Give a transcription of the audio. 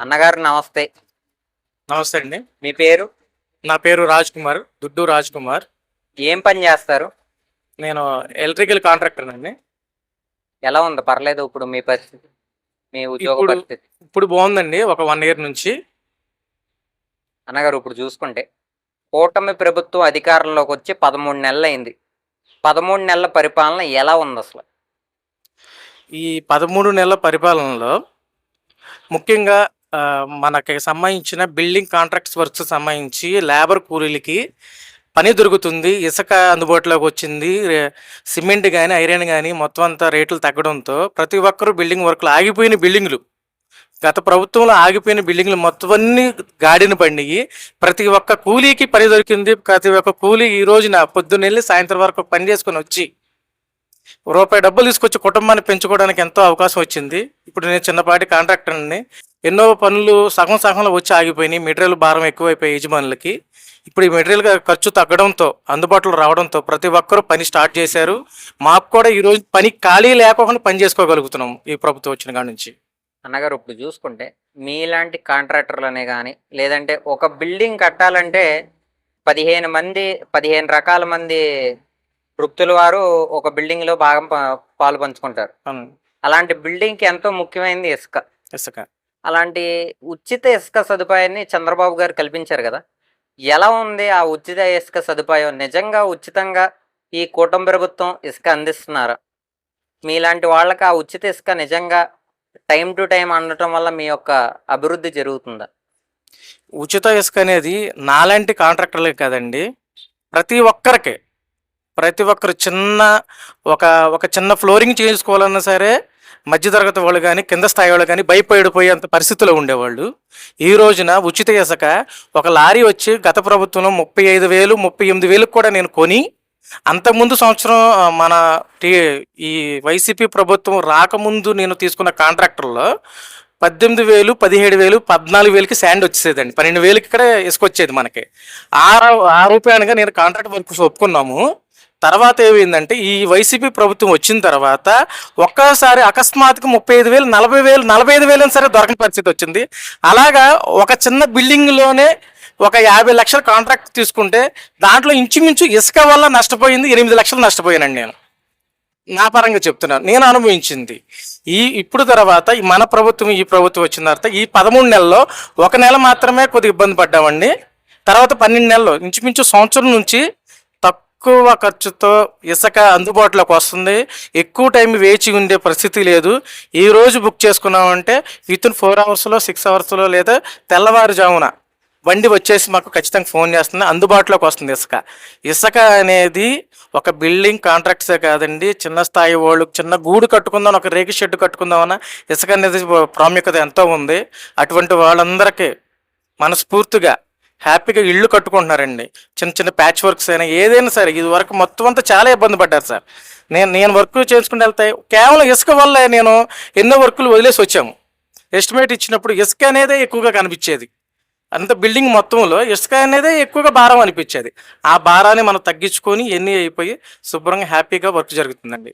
అన్నగారు నమస్తే. నమస్తే అండి. మీ పేరు? నా పేరు రాజ్ కుమార్ దుడ్డు రాజ్ కుమార్ ఏం పని చేస్తారు? నేను ఎలక్ట్రికల్ కాంట్రాక్టర్ అండి. ఎలా ఉంది? పర్లేదు ఇప్పుడు మీ పరిస్థితి మీ ఉద్యోగ ఇప్పుడు- పరిస్థితి. ఇప్పుడు బాగుందండి ఒక వన్ ఇయర్ నుంచి. అన్నగారు ఇప్పుడు చూసుకుంటే కూటమి ప్రభుత్వం అధికారంలోకి వచ్చి పదమూడు నెలలు అయింది. పదమూడు నెలల పరిపాలన ఎలా ఉంది అసలు? ఈ పదమూడు నెలల పరిపాలనలో ముఖ్యంగా మనకి సంబంధించిన బిల్డింగ్ కాంట్రాక్ట్స్ వర్క్స్ సంబంధించి లేబర్ కూలీలకి పని దొరుకుతుంది. ఇసుక అందుబాటులోకి వచ్చింది. సిమెంట్ కానీ ఐరన్ కానీ మొత్తం అంతా రేట్లు తగ్గడంతో ప్రతి ఒక్కరూ బిల్డింగ్ వర్క్లు ఆగిపోయిన బిల్డింగ్లు. గత ప్రభుత్వంలో ఆగిపోయిన బిల్డింగ్లు మొత్తం అన్ని గాడిన పండిగి ప్రతి ఒక్క కూలీకి పని దొరికింది. ప్రతి ఒక్క కూలీ ఈ రోజున పొద్దున్న వెళ్ళి సాయంత్రం వరకు పని చేసుకొని వచ్చి రూపాయి డబ్బులు తీసుకొచ్చి కుటుంబాన్ని పెంచుకోవడానికి ఎంతో అవకాశం వచ్చింది. ఇప్పుడు నేను చిన్నపాటి కాంట్రాక్టర్ని ఎన్నో పనులు సగం సగంలో వచ్చి ఆగిపోయినాయి. మెటీరియల్ భారం ఎక్కువైపోయి యజమానులకి. ఇప్పుడు ఈ మెటీరియల్ ఖర్చు తగ్గడంతో అందుబాటులో రావడంతో ప్రతి ఒక్కరూ పని స్టార్ట్ చేశారు. మాకు కూడా ఈ రోజు పని ఖాళీ లేకుండా పని చేసుకోగలుగుతున్నాం ఈ ప్రభుత్వం వచ్చిన కాడ నుంచి. అన్నగారు ఇప్పుడు చూసుకుంటే మీలాంటి కాంట్రాక్టర్లనే కానీ లేదంటే ఒక బిల్డింగ్ కట్టాలంటే పదిహేను మంది పదిహేను రకాల మంది వృత్తుల వారు ఒక బిల్డింగ్లో భాగం పాలు పంచుకుంటారు. అలాంటి బిల్డింగ్కి ఎంతో ముఖ్యమైనది ఇసుక. ఇసుక. అలాంటి ఉచిత ఇసుక సదుపాయాన్ని చంద్రబాబు గారు కల్పించారు కదా. ఎలా ఉంది ఆ ఉచిత ఇసుక సదుపాయం? నిజంగా ఉచితంగా ఈ కూటమి ప్రభుత్వం ఇసుక అందిస్తున్నారా? మీలాంటి వాళ్ళకి ఆ ఉచిత ఇసుక నిజంగా టైం టు టైం అందటం వల్ల మీ యొక్క అభివృద్ధి జరుగుతుందా? ఉచిత ఇసుక అనేది నాలాంటి కాంట్రాక్టర్లకి కదండి. ప్రతి ఒక్కరికి ప్రతి ఒక్కరు చిన్న ఒక ఒక చిన్న ఫ్లోరింగ్ చేసుకోవాలన్నా సరే మధ్యతరగతి వాళ్ళు కానీ కింద స్థాయి వాళ్ళు కానీ భయపడిపోయేంత పరిస్థితిలో ఉండేవాళ్ళు. ఈ రోజున ఉచిత ఇసుక ఒక లారీ వచ్చి గత ప్రభుత్వంలో ముప్పై ఐదు వేలు ముప్పై ఎనిమిది వేలకు కూడా నేను కొని అంతకుముందు సంవత్సరం మన టీ ఈ వైసీపీ ప్రభుత్వం రాకముందు నేను తీసుకున్న కాంట్రాక్టర్లో పద్దెనిమిది వేలు పదిహేడు వేలు పద్నాలుగు వేలకి శాండ్ వచ్చేదండి పన్నెండు వేలకి ఇక్కడ ఇసుకొచ్చేది మనకి. ఆ ఆ రూపాయనగా నేను కాంట్రాక్ట్ వర్క్ ఒప్పుకున్నాము. తర్వాత ఏమైందంటే ఈ వైసీపీ ప్రభుత్వం వచ్చిన తర్వాత ఒక్కసారి అకస్మాత్తుగా ముప్పై ఐదు వేలు నలభై వేలు నలభై ఐదు వేలు సరే దొరకని పరిస్థితి వచ్చింది. అలాగా ఒక చిన్న బిల్డింగ్లోనే ఒక యాభై లక్షల కాంట్రాక్ట్ తీసుకుంటే దాంట్లో ఇంచుమించు ఇసుక వల్ల నష్టపోయింది ఎనిమిది లక్షలు నష్టపోయానండి నేను. నా పరంగా చెప్తున్నాను నేను అనుభవించింది. ఈ ఇప్పుడు తర్వాత మన ప్రభుత్వం ఈ ప్రభుత్వం వచ్చిన తర్వాత ఈ పదమూడు నెలల్లో ఒక నెల మాత్రమే కొద్దిగా ఇబ్బంది పడ్డామండి. తర్వాత పన్నెండు నెలలు ఇంచుమించు సంవత్సరం నుంచి తక్కువ ఖర్చుతో ఇసుక అందుబాటులోకి వస్తుంది. ఎక్కువ టైం వేచి ఉండే పరిస్థితి లేదు. ఈ రోజు బుక్ చేసుకున్నామంటే విత్ ఇన్ ఫోర్ అవర్స్లో సిక్స్ అవర్స్లో లేదా తెల్లవారుజామున బండి వచ్చేసి మాకు ఖచ్చితంగా ఫోన్ చేస్తుంది. అందుబాటులోకి వస్తుంది ఇసుక. ఇసుక అనేది ఒక బిల్డింగ్ కాంట్రాక్ట్సే కాదండి. చిన్న స్థాయి వాళ్ళు చిన్న గూడు కట్టుకుందాం ఒక రేకు షెడ్ కట్టుకుందామన్న ఇసుక అనేది ప్రాముఖ్యత ఎంతో ఉంది. అటువంటి వాళ్ళందరికీ మనస్ఫూర్తిగా హ్యాపీగా ఇళ్ళు కట్టుకుంటున్నారండి. చిన్న చిన్న ప్యాచ్ వర్క్స్ అయినా ఏదైనా సరే ఇది వరకు మొత్తం అంతా చాలా ఇబ్బంది పడ్డారు సార్. నేను నేను వర్క్ చేసుకుంటూ వెళ్తాయి కేవలం ఇసుక వల్ల నేను ఎన్నో వర్కులు వదిలేసి వచ్చాము. ఎస్టిమేట్ ఇచ్చినప్పుడు ఇసుక అనేదే ఎక్కువగా కనిపించేది. అంత బిల్డింగ్ మొత్తంలో ఇసుక అనేదే ఎక్కువగా భారం అనిపించేది. ఆ భారాన్ని మనం తగ్గించుకొని ఎన్ని అయిపోయి శుభ్రంగా హ్యాపీగా వర్క్ జరుగుతుందండి.